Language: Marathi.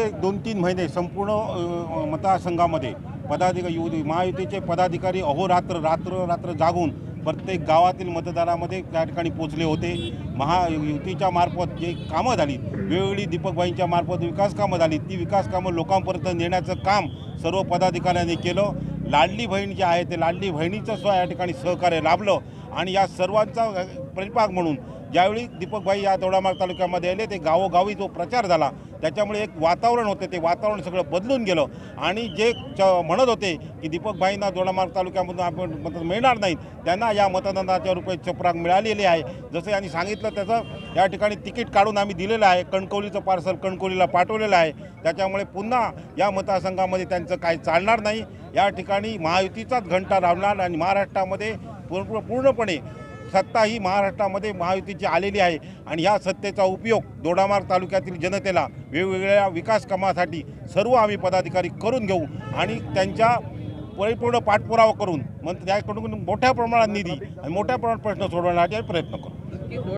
गेले दोन तीन महिने संपूर्ण मतदारसंघामध्ये. पदाधिकारी युवती महायुतीचे पदाधिकारी अहोरात्र रात्र रात्र जागून प्रत्येक गावातील मतदारामध्ये त्या ठिकाणी पोचले होते. महायुतीच्या मार्फत जे कामं झाली वेळोवेळी दीपकबाईंच्या मार्फत विकास कामं झाली ती विकास कामं लोकांपर्यंत नेण्याचं काम सर्व पदाधिकाऱ्यांनी केलं. लाडली बहीण जी आहे ते लाडली बहिणीचं सुद्धा या ठिकाणी सहकार्य लाभलं. आणि या सर्वांचा परिपाक म्हणून ज्यावेळी दीपकभाई या दोडामार्ग तालुक्यामध्ये आले ते गावोगावी जो प्रचार झाला त्याच्यामुळे एक वातावरण होते ते वातावरण सगळं बदलून गेलं. आणि जे च म्हणत होते की दीपकभाईंना दोडामार्ग तालुक्यामधून आपण मत मिळणार नाहीत त्यांना या मतदानाच्या रुपये चपराग मिळालेली आहे. जसं यांनी सांगितलं त्याचं या ठिकाणी तिकीट काढून आम्ही दिलेलं आहे कणकवलीचं पार्सल कणकवलीला पाठवलेलं आहे. त्याच्यामुळे पुन्हा या मतदारसंघामध्ये त्यांचं काही चालणार नाही. या ठिकाणी महायुतीचाच घंटा रावणार आणि महाराष्ट्रामध्ये पूर्ण पूर्णपणे सत्ता ही महाराष्ट्रामध्ये महायुतीची आलेली आहे. आणि ह्या सत्तेचा उपयोग दोडामार्ग तालुक्यातील जनतेला वेगवेगळ्या विकास कामासाठी सर्व आम्ही पदाधिकारी करून घेऊ आणि त्यांच्या परिपूर्ण पाठपुरावा करून मग त्याकडून मोठ्या प्रमाणात निधी आणि मोठ्या प्रमाणात प्रश्न सोडवण्यासाठी प्रयत्न करू.